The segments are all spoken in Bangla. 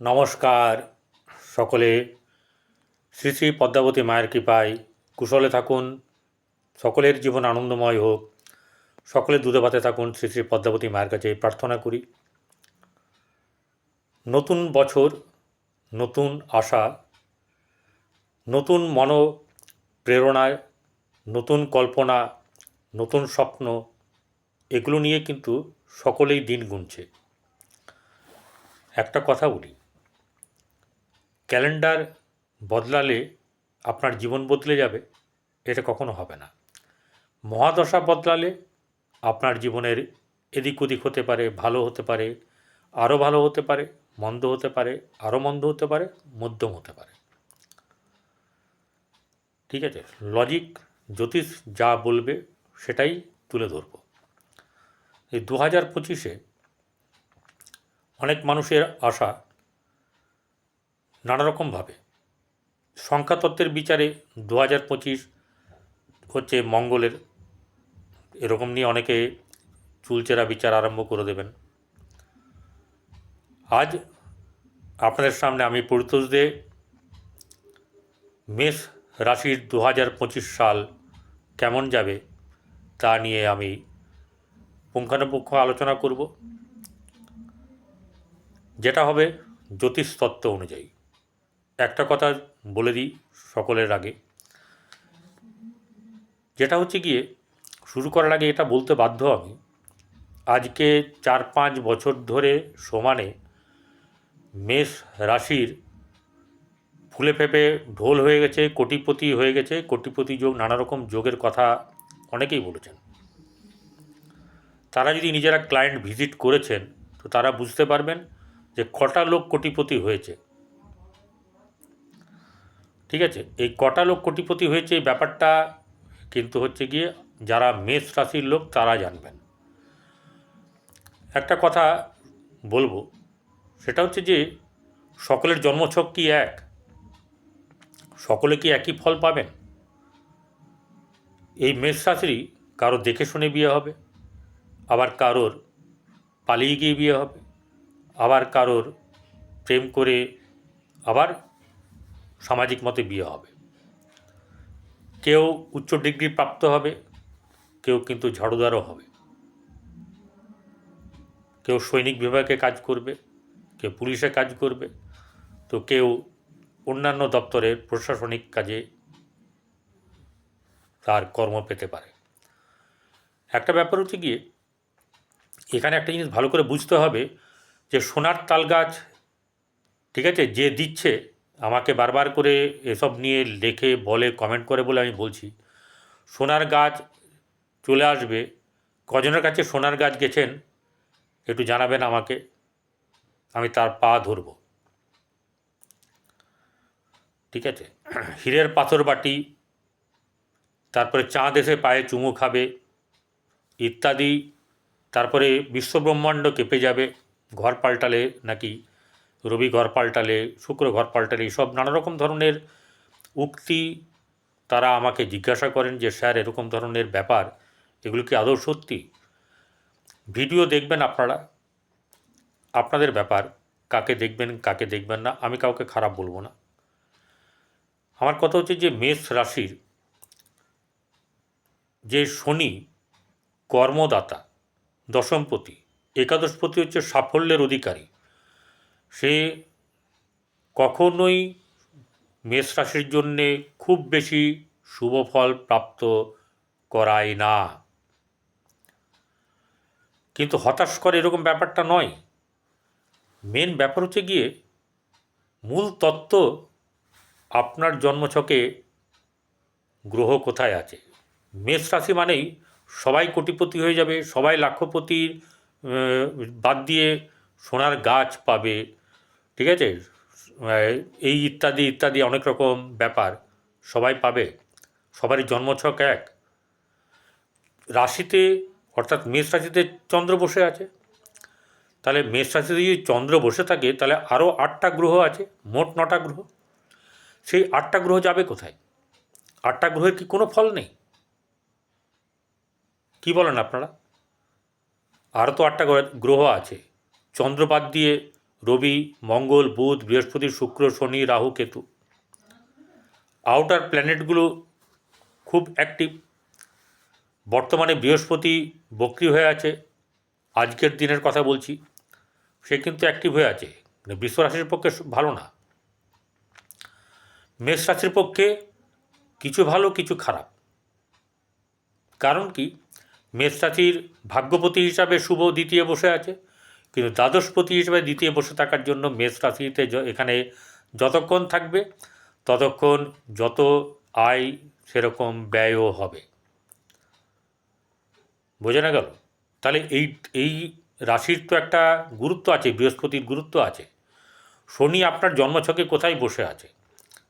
নমস্কার। সকলে শ্রী শ্রী পদ্মাবতী মায়ের কৃপায় কুশলে থাকুন, সকলের জীবন আনন্দময় হোক, সকলে দুধে ভাতে থাকুন, শ্রী শ্রী পদ্মাবতী মায়ের কাছে প্রার্থনা করি। নতুন বছর, নতুন আশা, নতুন মন প্রেরণায় নতুন কল্পনা, নতুন স্বপ্ন, এগুলো নিয়ে কিন্তু সকলেই দিন গুনছে। একটা কথা বলি ক্যালেন্ডার বদলালে আপনার জীবন বদলে যাবে, এটা কখনো হবে না। মহাদশা বদলালে আপনার জীবনের এদিক ওদিক হতে পারে, ভালো হতে পারে আরও ভালো হতে পারে, মন্দ হতে পারে আরও মন্দ হতে পারে, মধ্যম হতে পারে। ঠিক আছে, লজিক, জ্যোতিষ যা বলবে সেটাই তুলে ধরব। এই দু হাজার পঁচিশে অনেক মানুষের আশা নানা রকমভাবে সংখ্যাতত্ত্বের বিচারে দু হাজার পঁচিশ হচ্ছে মঙ্গলের। এরকম নিয়ে অনেকে চুলচেরা বিচার আরম্ভ করে দেবেন। আজ আপনাদের সামনে আমি পরিতোষ দে, মেষ রাশির দু হাজার পঁচিশ সাল কেমন যাবে তা নিয়ে আমি পুঙ্খানুপুঙ্খ আলোচনা করব। যেটা হবে জ্যোতিষ তত্ত্ব অনুযায়ী। একটা কথা বলে দিই সকলের আগে। যেটা হচ্ছে গিয়ে, শুরু করার আগে এটা বলতে বাধ্য আমি, আজকে চার পাঁচ বছর ধরে সমানে মেষ রাশির ফুলে ফেপে ঢোল হয়ে গেছে, কোটিপতি হয়ে গেছে, কোটিপতি যোগ নানা রকম যোগের কথা অনেকেই বলেছেন। তারা যদি নিজেরা ক্লায়েন্ট ভিজিট করেছেন, তো তারা বুঝতে পারবেন যে কটা লোক কোটিপতি হয়েছে। ঠিক আছে? এই কটা লোক কোটিপতি হয়েছে এই ব্যাপারটা কিন্তু হচ্ছে গিয়ে যারা মেষ রাশির লোক তারা জানবেন। একটা কথা বলব, সেটা হচ্ছে যে সকলের জন্মছক কি এক? সকলে কি একই ফল পাবেন? এই মেষ রাশিরই কারও দেখে শুনে বিয়ে হবে, আবার কারোর পালিয়ে গিয়ে বিয়ে হবে, আবার কারোর প্রেম করে আবার সামাজিক মতে বিয়ে হবে। কেউ উচ্চ ডিগ্রি প্রাপ্ত হবে, কেউ কিন্তু ঝাড়ুদারও হবে। কেউ সৈনিক বিভাগে কাজ করবে, কেউ পুলিশে কাজ করবে, তো কেউ অন্যান্য দপ্তরের প্রশাসনিক কাজে তার কর্ম পেতে পারে। একটা ব্যাপার হচ্ছে গিয়ে, এখানে একটা জিনিস ভালো করে বুঝতে হবে যে সোনার তাল গাছ, ঠিক আছে, যে দিচ্ছে আমাকে বারবার করে এসব নিয়ে লেখে, বলে কমেন্ট করে বলে আমি বলছি, সোনার গাছ চলে আসবে, কজনের কাছে সোনার গাছ গেছেন, একটু জানাবেন আমাকে, আমি তার পা ধরব। ঠিক আছে? হীরের পাথর বাটি, তারপরে চাঁদ এসে পায়ে চুমু খাবে, ইত্যাদি, তারপরে বিশ্বব্রহ্মাণ্ড কেঁপে যাবে, ঘর পাল্টালে নাকি রবি ঘর পাল্টালে, শুক্র ঘর পাল্টালে সব নানা রকম ধরনের উক্তি তারা আমাকে জিজ্ঞাসা করেন যে, স্যার, এরকম ধরনের ব্যাপার, এগুলো কি আদৌ সত্যি? ভিডিও দেখবেন আপনারা, আপনাদের ব্যাপার, কাকে দেখবেন কাকে দেখবেন না, আমি কাউকে খারাপ বলব না। আমার কথা হচ্ছে যে, মেষ রাশির যে শনি, কর্মদাতা, দশমপতি, একাদশপতি হচ্ছে সাফল্যের অধিকারী। সে কখনোই মেষ রাশির জন্যে খুব বেশি শুভ ফল প্রাপ্ত করায় না। কিন্তু হতাশ করে এরকম ব্যাপারটা নয়। মেন ব্যাপার হচ্ছে গিয়ে মূল তত্ত্ব আপনার জন্মছকে গ্রহ কোথায় আছে? মেষ রাশি মানেই সবাই কোটিপতি হয়ে যাবে, সবাই লাখপতির বাদ দিয়ে সোনার গাছ পাবে ঠিক আছে? এই ইত্যাদি ইত্যাদি অনেক রকম ব্যাপার সবাই পাবে। সবারই জন্মছক এক। রাশিতে, অর্থাৎ মেষ রাশিতে চন্দ্র বসে আছে। তাহলে মেষ রাশিতে যদি চন্দ্র বসে থাকে, তাহলে আরও আটটা গ্রহ আছে, মোট নটা গ্রহ। সেই আটটা গ্রহ যাবে কোথায়? আটটা গ্রহের কি কোনো ফল নেই? কি বলেন আপনারা? আরও তো আটটা গ্রহ- আছে। চন্দ্র বাদ দিয়ে রবি, মঙ্গল, বুধ, বৃহস্পতি, শুক্র, শনি, রাহু, কেতু। আউটার প্ল্যানেটগুলো খুব অ্যাক্টিভ বর্তমানে বৃহস্পতি বক্রি হয়ে আছে, আজকের দিনের কথা বলছি। সে কিন্তু অ্যাক্টিভ হয়ে আছে। মানে বৃষ রাশির পক্ষে ভালো না। মেষ রাশির পক্ষে কিছু ভালো, কিছু খারাপ। কারণ কি? মেষ রাশির ভাগ্যপতি হিসাবে শুভ, দ্বিতীয় বসে আছে। কিন্তু দ্বাদশপতি হিসাবে দ্বিতীয় বসে থাকার জন্য মেষ রাশিতে এখানে যতক্ষণ থাকবে, ততক্ষণ যত আয় সেরকম ব্যয়ও হবে। বোঝা না গেল? তাহলে এই এই রাশির তো একটা গুরুত্ব আছে, বৃহস্পতির গুরুত্ব আছে। শনি আপনার জন্মছকে কোথায় বসে আছে,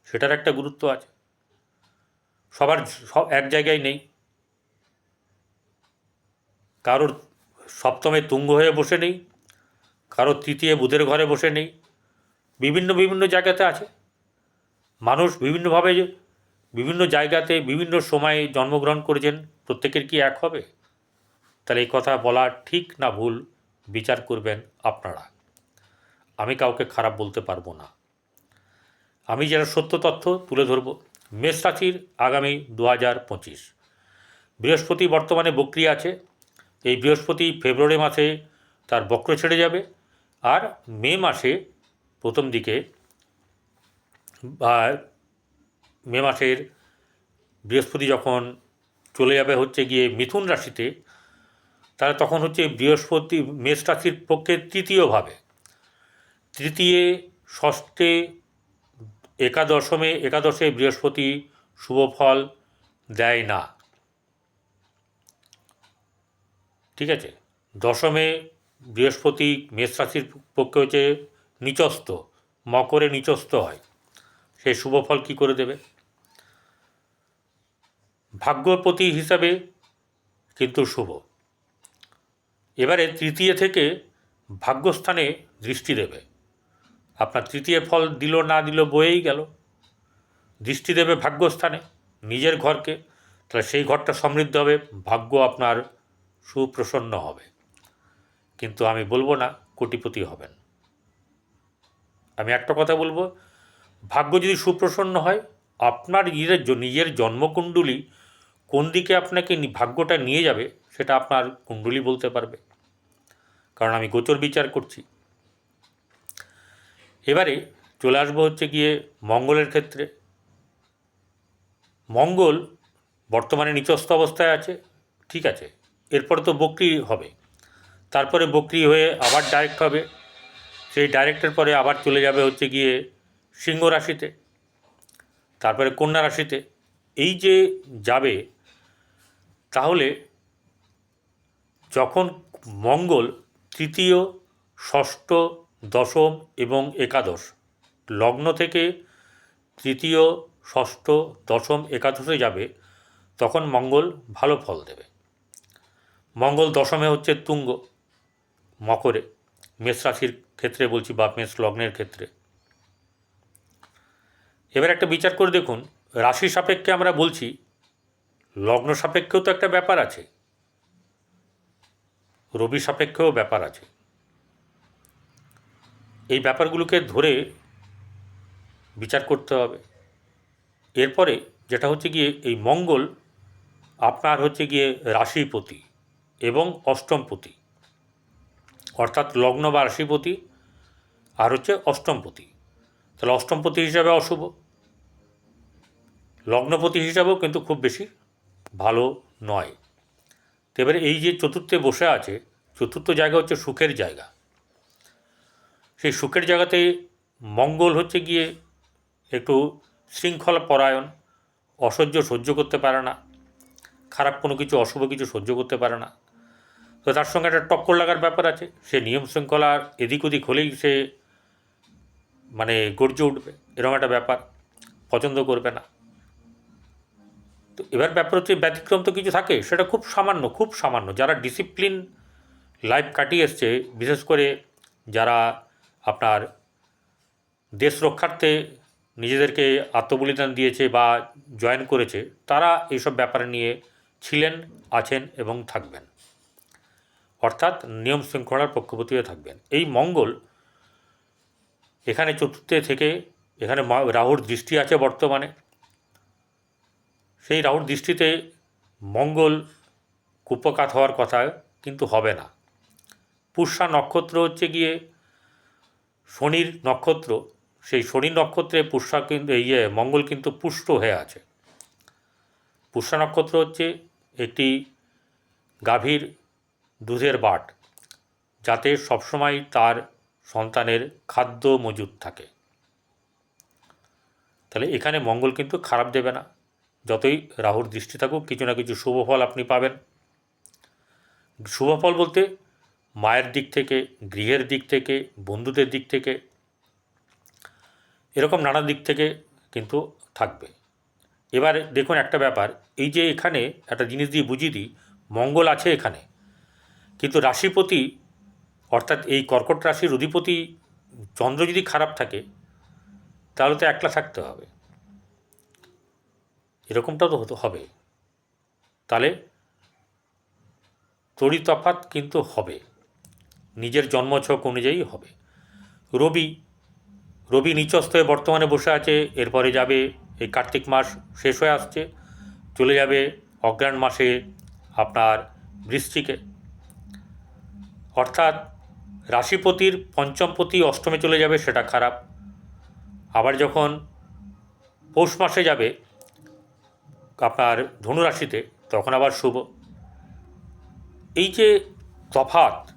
সেটার একটা গুরুত্ব আছে। সবার সব এক জায়গায় নেই। কারোর সপ্তমে তুঙ্গ হয়ে বসে নেই কারোর তৃতীয় বুধের ঘরে বসে নেই। বিভিন্ন বিভিন্ন জায়গাতে আছে। মানুষ বিভিন্নভাবে বিভিন্ন জায়গাতে, বিভিন্ন সময়ে জন্মগ্রহণ করেছেন। প্রত্যেকের কি এক হবে? তাহলে এই কথা বলা ঠিক না ভুল, বিচার করবেন আপনারা। আমি কাউকে খারাপ বলতে পারব না। আমি যারা সত্য তথ্য তুলে ধরব। মেষ রাশির আগামী দু হাজার পঁচিশ। বৃহস্পতি বর্তমানে বক্রি আছে। এই বৃহস্পতি ফেব্রুয়ারি মাসে তার বক্র ছেড়ে যাবে। আর মে মাসে প্রথম দিকে বা মে মাসের বৃহস্পতি যখন চলে যাবে হচ্ছে গিয়ে মিথুন রাশিতে, তাহলে তখন হচ্ছে বৃহস্পতি মেষ রাশির পক্ষে তৃতীয়ভাবে। তৃতীয়, ষষ্ঠে, একাদশমে, একাদশে বৃহস্পতি শুভ ফল দেয় না। ঠিক আছে? দশমে বৃহস্পতি মেষ রাশির পক্ষে হচ্ছে নিচস্থ, মকরে নিচস্থ হয়। সেই শুভ ফল কী করে দেবে? ভাগ্যপতি হিসাবে কিন্তু শুভ। এবারে তৃতীয় থেকে ভাগ্যস্থানে দৃষ্টি দেবে। আপনার তৃতীয় ফল দিল না দিল বয়েই গেল। দৃষ্টি দেবে ভাগ্যস্থানে, নিজের ঘরকে। তাহলে সেই ঘরটা সমৃদ্ধ হবে, ভাগ্য আপনার সুপ্রসন্ন হবে। কিন্তু আমি বলব না কোটিপতি হবেন। আমি একটা কথা বলব, ভাগ্য যদি সুপ্রসন্ন হয়, আপনার নিজের নিজের জন্মকুণ্ডলী কোন দিকে আপনাকে ভাগ্যটা নিয়ে যাবে সেটা আপনার কুণ্ডলী বলতে পারবে। কারণ আমি গোচর বিচার করছি। এবারে চলে আসব হচ্ছে গিয়ে মঙ্গলের ক্ষেত্রে। মঙ্গল বর্তমানে নিচস্থ অবস্থায় আছে, ঠিক আছে, এরপরে তো বকরি হবে। তারপরে বকরি হয়ে আবার ডাইরেক্ট হবে। সেই ডাইরেক্টের পরে আবার চলে যাবে হচ্ছে গিয়ে সিংহ রাশিতে, তারপরে কন্যা রাশিতে। এই যে যাবে, তাহলে যখন মঙ্গল তৃতীয়, ষষ্ঠ, দশম এবং একাদশ, লগ্ন থেকে তৃতীয়, ষষ্ঠ, দশম, একাদশে যাবে, তখন মঙ্গল ভালো ফল দেবে। মঙ্গল দশমে হচ্ছে তুঙ্গ মকরে, মেষ রাশির ক্ষেত্রে বলছি বা মেষ লগ্নের ক্ষেত্রে। এবার একটা বিচার করে দেখুন, রাশি সাপেক্ষে আমরা বলছি, লগ্ন সাপেক্ষেও তো একটা ব্যাপার আছে, রবি সাপেক্ষেও ব্যাপার আছে। এই ব্যাপারগুলোকে ধরে বিচার করতে হবে। এরপরে যেটা হচ্ছে গিয়ে, এই মঙ্গল আপনার হচ্ছে গিয়ে রাশিপতি এবং অষ্টমপতি। অর্থাৎ লগ্ন বা রাশিপতি, আর হচ্ছে অষ্টমপতি। তাহলে অষ্টমপতি হিসাবে অশুভ। লগ্নপতি হিসাবেও কিন্তু খুব বেশি ভালো নয়। তো এবারে এই যে চতুর্থে বসে আছে, চতুর্থ জায়গা হচ্ছে সুখের জায়গা। সেই সুখের জায়গাতে মঙ্গল হচ্ছে গিয়ে একটু শৃঙ্খলা পরায়ণ অসহ্য সহ্য করতে পারে না, খারাপ কোনো কিছু, অশুভ কিছু সহ্য করতে পারে না। তো তার সঙ্গে একটা টক্কর লাগার ব্যাপার আছে। সে নিয়ম শৃঙ্খলার এদিক ওদিক হলেই সে মানে গর্জে উঠবে, এরকম একটা ব্যাপার। পছন্দ করবে না। তো এবার ব্যাপার হচ্ছে ব্যতিক্রম তো কিছু থাকে, সেটা খুব সামান্য খুব সামান্য। যারা ডিসিপ্লিন লাইফ কাটিয়ে এসছে, বিশেষ করে যারা আপনার দেশ রক্ষার্থে নিজেদেরকে আত্মবলিদান দিয়েছে বা জয়েন করেছে, তারা এইসব ব্যাপার নিয়ে ছিলেন, আছেন এবং থাকবেন। অর্থাৎ নিয়ম শৃঙ্খলার পক্ষপাতী হয়ে থাকবেন। এই মঙ্গল এখানে চতুর্থে থেকে এখানে রাহুর দৃষ্টি আছে বর্তমানে। সেই রাহুর দৃষ্টিতে মঙ্গল কুপকাত হওয়ার কথা কিন্তু হবে না। পুষ্যা নক্ষত্র হচ্ছে গিয়ে শনির নক্ষত্র। সেই শনি নক্ষত্রে পুষ্যা কিন্তু ইয়ে মঙ্গল কিন্তু পুষ্ট হয়ে আছে। পুষ্যা নক্ষত্র হচ্ছে একটি গাভীর দুধের বাট, যাতে সবসময় তার সন্তানের খাদ্য মজুদ থাকে। তাহলে এখানে মঙ্গল কিন্তু খারাপ দেবে না। যতই রাহুর দৃষ্টি থাকুক, কিছু না কিছু শুভ ফল আপনি পাবেন। শুভ ফল বলতে মায়ের দিক থেকে, গৃহের দিক থেকে, বন্ধুদের দিক থেকে, এরকম নানা দিক থেকে কিন্তু থাকবে। এবার দেখুন একটা ব্যাপার, এই যে এখানে একটা জিনিস দিয়ে বুঝিয়ে দিই, মঙ্গল আছে এখানে। কিন্তু রাশিপতি, অর্থাৎ এই কর্কট রাশির অধিপতি চন্দ্র যদি খারাপ থাকে, তাহলে তো একলা থাকতে হবে। এরকমটাও তো হতে হবে। তাহলে তড়ি তফাত কিন্তু হবে। নিজের জন্মছক অনুযায়ী হবে। রবি রবি নিচস্থ হয়ে বর্তমানে বসে আছে, এরপরে যাবে এই কার্তিক মাস শেষ হয়ে আসছে, চলে যাবে অগ্রাণ মাসে আপনার বৃশ্চিকে। অর্থাৎ রাশিপতির পঞ্চমপতি অষ্টমে চলে যাবে সেটা খারাপ। আবার যখন পৌষ মাসে যাবে আপনার ধনুরাশিতে, তখন আবার শুভ। এই যে তফাত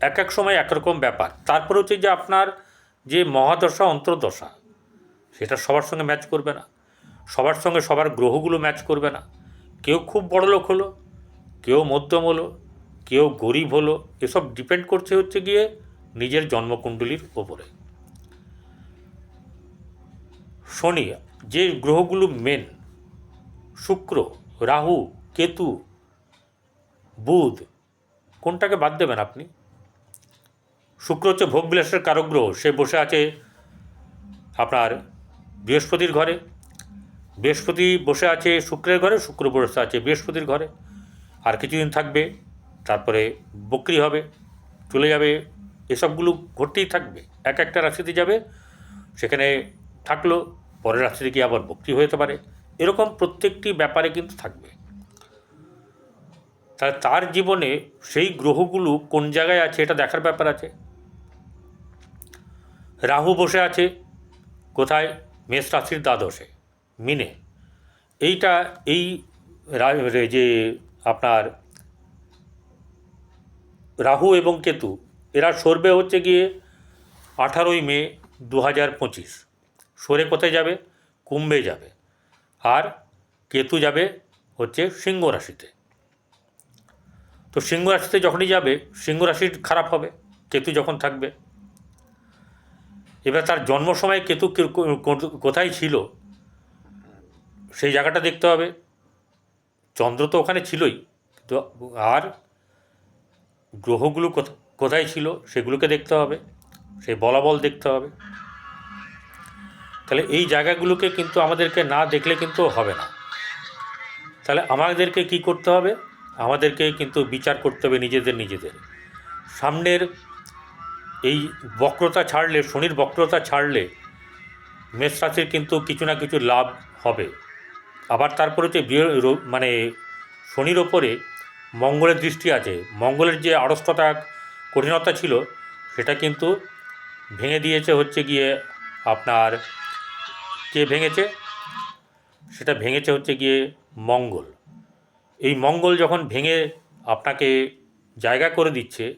এক এক সময় একরকম ব্যাপার। তারপর হচ্ছে যে আপনার যে মহাদশা, অন্তর্দশা, সেটা সবার সঙ্গে ম্যাচ করবে না। সবার সঙ্গে সবার গ্রহগুলো ম্যাচ করবে না। কেউ খুব বড় লোক হলো, কেউ মধ্যম হলো কেউ গরিব হলো, এসব ডিপেন্ড করছে হচ্ছে গিয়ে নিজের জন্মকুণ্ডলীর ওপরে। শনি যে গ্রহগুলো মেন, শুক্র, রাহু, কেতু, বুধ, কোনটাকে বাদ দেবেন আপনি? শুক্র হচ্ছে ভোগ বিলাসের কারক গ্রহ, সে বসে আছে আপনার বৃহস্পতির ঘরে। বৃহস্পতি বসে আছে শুক্রের ঘরে, শুক্র বসে আছে বৃহস্পতির ঘরে। আর কিছুদিন থাকবে তারপরে বকরি হবে, চলে যাবে, এসবগুলো ঘটতেই থাকবে। এক একটা রাশিতে যাবে, সেখানে থাকল, পরের রাশিতে গিয়ে আবার বকরি হতে পারে। এরকম প্রত্যেকটি ব্যাপারে কিন্তু থাকবে। তাহলে তার জীবনে সেই গ্রহগুলো কোন জায়গায় আছে এটা দেখার ব্যাপার আছে। রাহু বসে আছে, কোথায়? মেষ রাশির দ্বাদশে, মিনে। এইটা এই যে আপনার রাহু এবং কেতু, এরা সরবে হচ্ছে গিয়ে আঠারোই মে দু হাজার পঁচিশ। সরে কোথায় যাবে? কুম্ভে যাবে। আর কেতু যাবে হচ্ছে সিংহ রাশিতে। তো সিংহ রাশিতে যখনই যাবে, সিংহ রাশির খারাপ হবে, কেতু যখন থাকবে। এবার তার জন্ম সময় কেতু কোথায় ছিল? সেই জায়গাটা দেখতে হবে। চন্দ্র তো ওখানে ছিলই। তো আর গ্রহগুলো কোথ- কোথায় ছিল সেগুলোকে দেখতে হবে, সেই বলাবল দেখতে হবে। তাহলে এই জায়গাগুলোকে কিন্তু আমাদেরকে না দেখলে কিন্তু হবে না। তাহলে আমাদেরকে কি করতে হবে? আমাদেরকে কিন্তু বিচার করতে হবে নিজেদের নিজেদের। সামনের এই বক্রতা ছাড়লে, শনির বক্রতা ছাড়লে মেষ রাশির কিন্তু কিছু না কিছু লাভ হবে। আবার তারপরে হচ্ছে মানে শনির ওপরে মঙ্গলের দৃষ্টি আছে। মঙ্গলের যে আড়ষ্টতা, কঠিনতা ছিল, সেটা কিন্তু ভেঙে দিয়েছে হচ্ছে গিয়ে আপনার, কে ভেঙেছে? সেটা ভেঙেছে হচ্ছে গিয়ে মঙ্গল। এই মঙ্গল যখন ভেঙে আপনাকে জায়গা করে দিচ্ছে,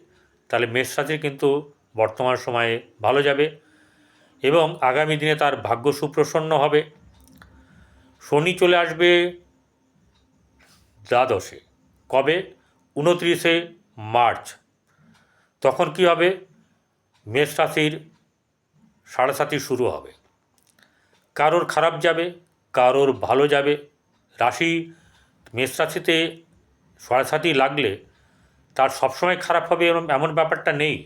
তাহলে মেষ রাশির কিন্তু বর্তমান সময়ে ভালো যাবে এবং আগামী দিনে তার ভাগ্য সুপ্রসন্ন হবে। শনি চলে আসবে দ্বাদশে। কবে? উনত্রিশে মার্চ। তখন কি হবে? মেষ রাশির সাড়ে শুরু হবে। কারোর খারাপ যাবে, কারোর ভালো যাবে। রাশি মেষ রাশিতে সাড়ে সাতি লাগলে তার সবসময় খারাপ হবে এরম, এমন ব্যাপারটা নেই।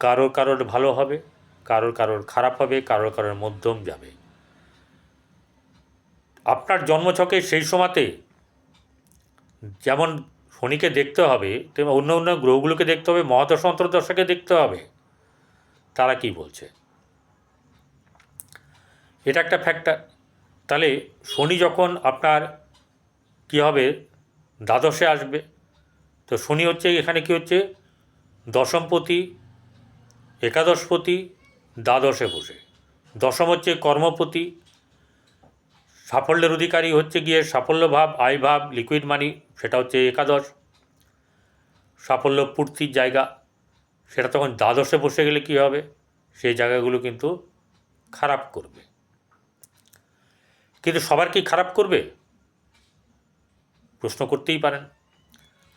কারোর কারোর ভালো হবে, কারোর কারোর খারাপ হবে, কারোর কারোর মধ্যম যাবে। আপনার জন্মছকে সেই সময়তে যেমন শনিকে দেখতে হবে, তেমন অন্য অন্য গ্রহগুলোকে দেখতে হবে, মহাদশা, অন্তর্দশাকে দেখতে হবে। তারা কি বলছে? এটা একটা ফ্যাক্টর তাহলে শনি যখন আপনার কী হবে? দ্বাদশে আসবে। তো শনি হচ্ছে, এখানে কি হচ্ছে? দশমপতি, একাদশপতি, দ্বাদশে বসে। দশম হচ্ছে কর্মপতি সাফল্যের অধিকারী হচ্ছে গিয়ে সাফল্য ভাব, আয় ভাব লিকুইড মানি সেটা হচ্ছে একাদশ। সাফল্য পূর্তির জায়গা, সেটা তখন দ্বাদশে বসে গেলে কী হবে? সেই জায়গাগুলো কিন্তু খারাপ করবে। কিন্তু সবার কি খারাপ করবে? প্রশ্ন করতেই পারেন।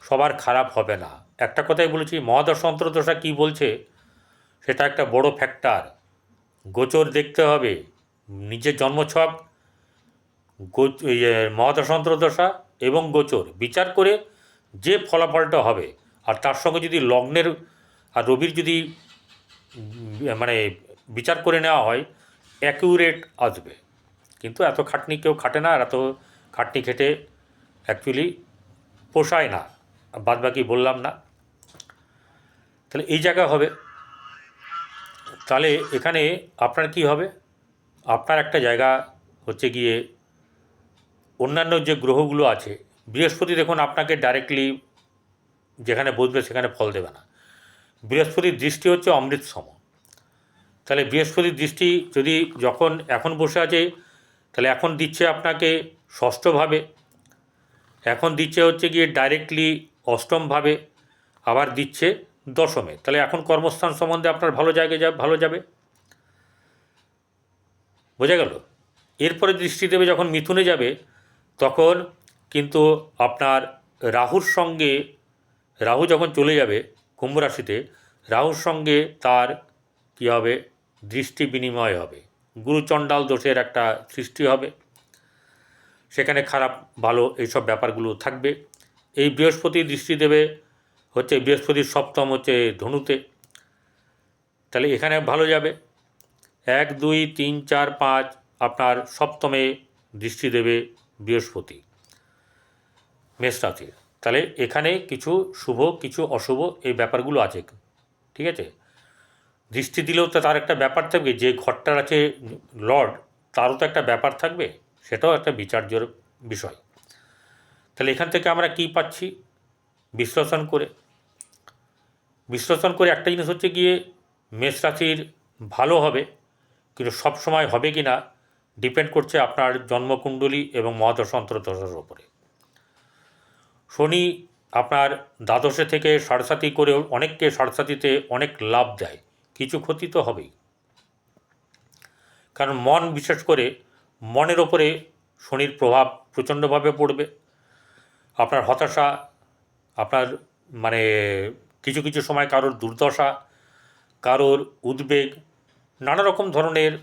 সবার খারাপ হবে না। একটা কথাই বলেছি মহাদশ অন্তর্দশা কী বলছে? সেটা একটা বড় ফ্যাক্টর গোচর দেখতে হবে। নিজের জন্মছক ইয়ে, মহাদশ অন্তর্দশা এবং গোচর। বিচার করে যে ফলাফলটা হবে আর তার সঙ্গে যদি লগ্নের আর রবির যদি মানে বিচার করে নেওয়া হয় অ্যাকিউরেট আসবে। কিন্তু এত খাটনি কেউ খাটে না আর এত খাটনি খেটে অ্যাকচুয়ালি পোষায় না। বাদ বাকি বললাম না। তাহলে এই জায়গা হবে। তাহলে এখানে আপনার কি হবে? আপনার একটা জায়গা হচ্ছে গিয়ে অন্যান্য যে গ্রহগুলো আছে, বৃহস্পতি দেখুন আপনাকে ডাইরেক্টলি যেখানে বসবে সেখানে ফল দেবে না। বৃহস্পতির দৃষ্টি হচ্ছে অমৃত সম তাহলে বৃহস্পতির দৃষ্টি যদি যখন এখন বসে আছে, তাহলে এখন দিচ্ছে আপনাকে ষষ্ঠভাবে। এখন দিচ্ছে হচ্ছে গিয়ে ডাইরেক্টলি অষ্টমভাবে, আবার দিচ্ছে দশমে। তাহলে এখন কর্মস্থান সম্বন্ধে আপনার ভালো জায়গায় যা, ভালো যাবে। বোঝা গেল? এরপরে দৃষ্টি দেবে যখন মিথুনে যাবে তখন কিন্তু আপনার রাহুর সঙ্গে, রাহু যখন চলে যাবে কুম্ভ রাশিতে, রাহুর সঙ্গে তার কী হবে? দৃষ্টি বিনিময় হবে। গুরুচণ্ডাল দোষের একটা সৃষ্টি হবে। সেখানে খারাপ, ভালো এইসব ব্যাপারগুলো থাকবে। এই বৃহস্পতি দৃষ্টি দেবে হচ্ছে বৃহস্পতির সপ্তম হচ্ছে ধনুতে। তাহলে এখানে ভালো যাবে। এক, দুই, তিন, চার, পাঁচ আপনার সপ্তমে দৃষ্টি দেবে বৃহস্পতি, মেষ রাশির তাহলে এখানে কিছু শুভ, কিছু অশুভ এই ব্যাপারগুলো আছে। ঠিক আছে? দৃষ্টি দিলেও তো তার একটা ব্যাপার থাকবে। যে ঘরটার আছে লর্ড, তারও তো একটা ব্যাপার থাকবে। সেটাও একটা বিচার্যর বিষয়। তাহলে এখান থেকে আমরা কি পাচ্ছি? বিশ্লেষণ করে। বিশ্লেষণ করে একটা জিনিস হচ্ছে গিয়ে মেষ রাশির ভালো হবে, কিন্তু সব সময় হবে কি না ডিপেন্ড করছে আপনার জন্মকুণ্ডলী এবং মহাদশ অন্তর্দশার ওপরে শনি আপনার দ্বাদশে থেকে সাড়সাতি করেও অনেককে সাড়সাতিতে অনেক লাভ দেয়। কিছু ক্ষতি তো হবেই। কারণ মন বিশেষ করে মনের ওপরে শনির প্রভাব প্রচণ্ডভাবে পড়বে। আপনার হতাশা, আপনার মানে কিছু কিছু সময় কারোর দুর্দশা, কারোর উদ্বেগ, নানা রকম ধরনের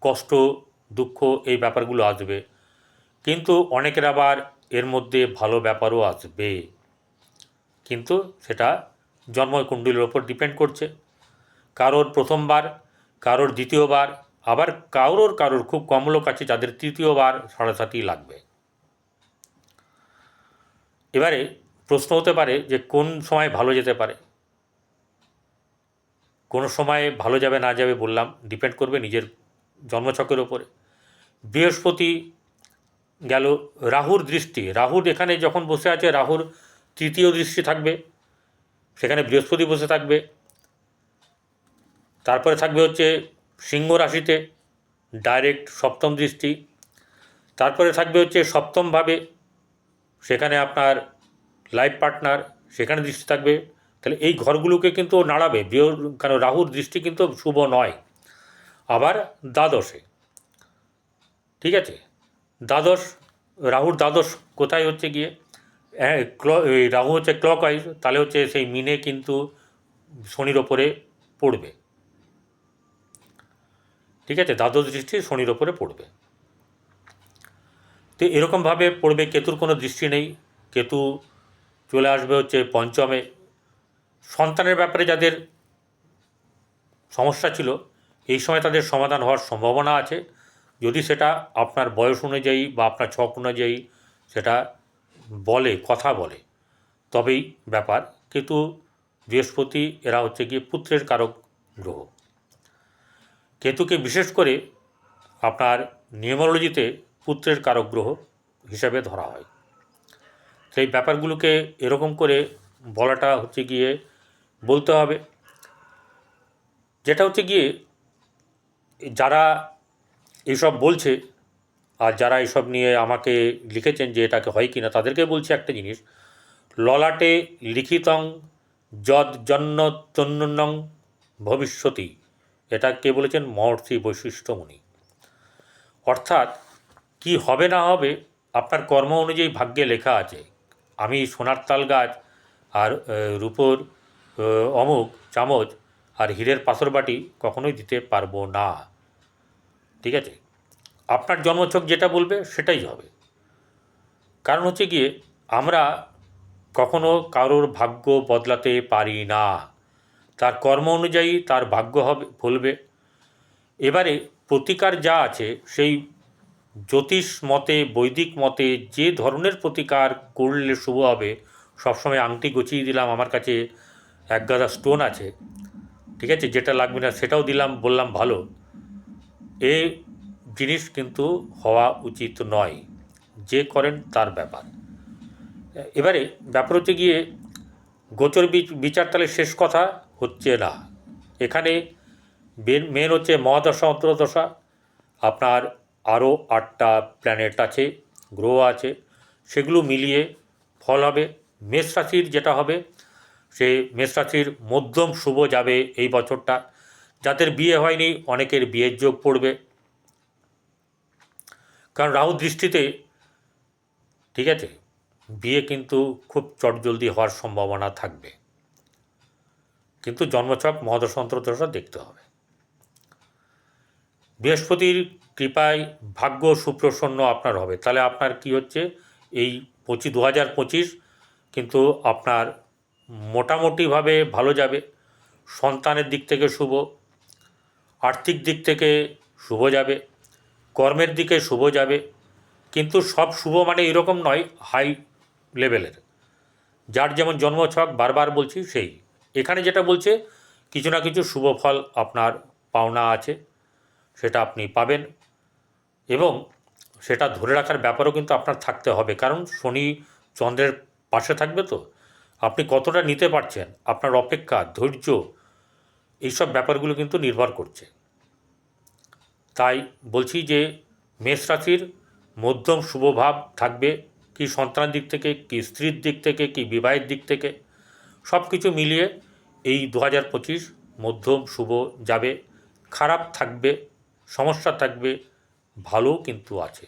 কষ্ট দুঃখ এই ব্যাপারগুলো আসবে। কিন্তু অনেকের আবার এর মধ্যে ভালো ব্যাপারও আসবে। কিন্তু সেটা জন্মকুণ্ডলীর ওপর ডিপেন্ড করছে। কারোর প্রথমবার, কারোর দ্বিতীয়বার, আবার কারোর কারোর খুব কম লোক আছে যাদের তৃতীয়বার সাড়ে লাগবে। এবারে প্রশ্ন হতে পারে যে কোন সময় ভালো যেতে পারে? কোন সময় ভালো যাবে না যাবে বললাম ডিপেন্ড করবে নিজের জন্মছকের ওপরে। বৃহস্পতি গেল রাহুর দৃষ্টি। রাহুর এখানে যখন বসে আছে, রাহুর তৃতীয় দৃষ্টি থাকবে। সেখানে বৃহস্পতি বসে থাকবে। তারপরে থাকবে হচ্ছে সিংহ রাশিতে ডাইরেক্ট সপ্তম দৃষ্টি। তারপরে থাকবে হচ্ছে সপ্তমভাবে সেখানে আপনার লাইফ পার্টনার সেখানে দৃষ্টি থাকবে। তাহলে এই ঘরগুলোকে কিন্তু নাড়াবে। কারণ রাহুর দৃষ্টি কিন্তু শুভ নয়। আবার দ্বাদশে। ঠিক আছে? দ্বাদশ, রাহুর দ্বাদশ কোথায় হচ্ছে গিয়ে? হ্যাঁ রাহু হচ্ছে ক্লক ওয়াইজ তাহলে হচ্ছে সেই মিনে কিন্তু শনির ওপরে পড়বে। ঠিক আছে? দ্বাদশ দৃষ্টি শনির ওপরে পড়বে। তো এরকমভাবে পড়বে, কেতুর কোনো দৃষ্টি নেই। কেতু চলে আসবে হচ্ছে পঞ্চমে। সন্তানের ব্যাপারে যাদের সমস্যা ছিল, এই সময় তাদের সমাধান হওয়ার সম্ভাবনা আছে। যদি সেটা আপনার বয়স অনুযায়ী বা আপনার ছক অনুযায়ী সেটা বলে, কথা বলে, তবেই ব্যাপার। কিন্তু বৃহস্পতি, এরা হচ্ছে গিয়ে পুত্রের কারক গ্রহ। কেতুকে বিশেষ করে আপনার নিউমারোলজিতে পুত্রের কারক গ্রহ হিসাবে ধরা হয়। সেই ব্যাপারগুলোকে এরকম করে বলাটা হচ্ছে গিয়ে বলতে হবে। যেটা হচ্ছে গিয়ে যারা এসব বলছে, আর যারা এসব নিয়ে আমাকে লিখেছেন যে এটাকে হয় কি না তাদেরকে বলছি একটা জিনিস। ললাটে লিখিতং যদ জন্য তন্নং ভবিষ্যতি। এটা কে বলেছেন? মহর্ষি বৈশিষ্ট্যমণি। অর্থাৎ কি হবে না হবে আপনার কর্ম অনুযায়ী ভাগ্যে লেখা আছে। আমি সোনার তাল গাছ আর রূপোর অমুক চামচ আর হীরের পাথর বাটি কখনোই দিতে পারব না। ঠিক আছে? আপনার জন্মছক যেটা বলবে সেটাই হবে। কারণ হচ্ছে গিয়ে আমরা কখনো কারোর ভাগ্য বদলাতে পারি না। তার কর্ম অনুযায়ী তার ভাগ্য হবে ফলবে এবারে প্রতিকার যা আছে, সেই জ্যোতিষ মতে, বৈদিক মতে, যে ধরনের প্রতিকার করলে শুভ হবে, সবসময় আংটি গুছিয়ে দিলাম, আমার কাছে এক গাদা স্টোন আছে, ঠিক আছে? যেটা লাগবে না সেটাও দিলাম, বললাম ভালো। এ জিনিস কিন্তু হওয়া উচিত নয়। যে করেন তার ব্যাপার। এবারে ব্যাপার হচ্ছে গিয়ে গোচর বিচার তাহলে শেষ কথা হচ্ছে না। এখানে মেন হচ্ছে মহাদশা অন্তর্দশা আপনার আরও আটটা প্ল্যানেট আছে, গ্রহ আছে, সেগুলো মিলিয়ে ফল হবে। মেষ রাশির যেটা হবে, সে মেষ রাশির মধ্যম শুভ যাবে এই বছরটা। যাদের বিয়ে হয়নি, অনেকের বিয়ের যোগ পড়বে। কারণ রাহু দৃষ্টিতে, ঠিক আছে, বিয়ে কিন্তু খুব চটজলদি হওয়ার সম্ভাবনা থাকবে। কিন্তু জন্মছক মহাদশ দেখতে হবে। বৃহস্পতির কৃপায় ভাগ্য সুপ্রসন্ন আপনার হবে। তাহলে আপনার কি হচ্ছে? এই পঁচিশ দু হাজার পঁচিশ কিন্তু আপনার মোটামুটিভাবে ভালো যাবে। সন্তানের দিক থেকে শুভ। আর্থিক দিক থেকে শুভ যাবে, কর্মের দিকে শুভ যাবে, কিন্তু সব শুভ মানে এরকম নয় হাই লেভেলের যার যেমন জন্মছক, বারবার বলছি সেই। এখানে যেটা বলছে, কিছু না কিছু শুভ ফল আপনার পাওনা আছে, সেটা আপনি পাবেন এবং সেটা ধরে রাখার ব্যাপারও কিন্তু আপনার থাকতে হবে। কারণ শনি চন্দ্রের পাশে থাকবে তো। আপনি কতটা নিতে পারছেন, আপনার অপেক্ষা, ধৈর্য এইসব ব্যাপারগুলো কিন্তু নির্ভর করছে। তাই বলছি যে মেষ রাশির মধ্যম শুভভাব থাকবে, কি সন্তানের দিক থেকে, কি স্ত্রীর দিক থেকে, কি বিবাহের দিক থেকে সব কিছু মিলিয়ে এই দু হাজার পঁচিশ মধ্যম শুভ যাবে। খারাপ থাকবে, সমস্যা থাকবে, ভালো কিন্তু আছে।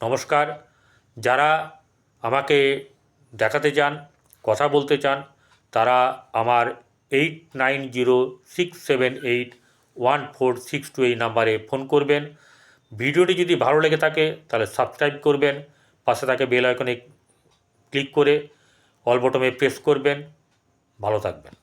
নমস্কার, যারা আমাকে দেখাতে চান, কথা বলতে চান, তারা আমার eight nine zero six seven eight one four six two এই নাম্বারে ফোন করবেন। ভিডিওটি যদি ভালো লেগে থাকে, তাহলে সাবস্ক্রাইব করবেন। পাশে থাকে বেল আইকনে ক্লিক করে অল বটমে প্রেস করবেন। ভালো থাকবেন।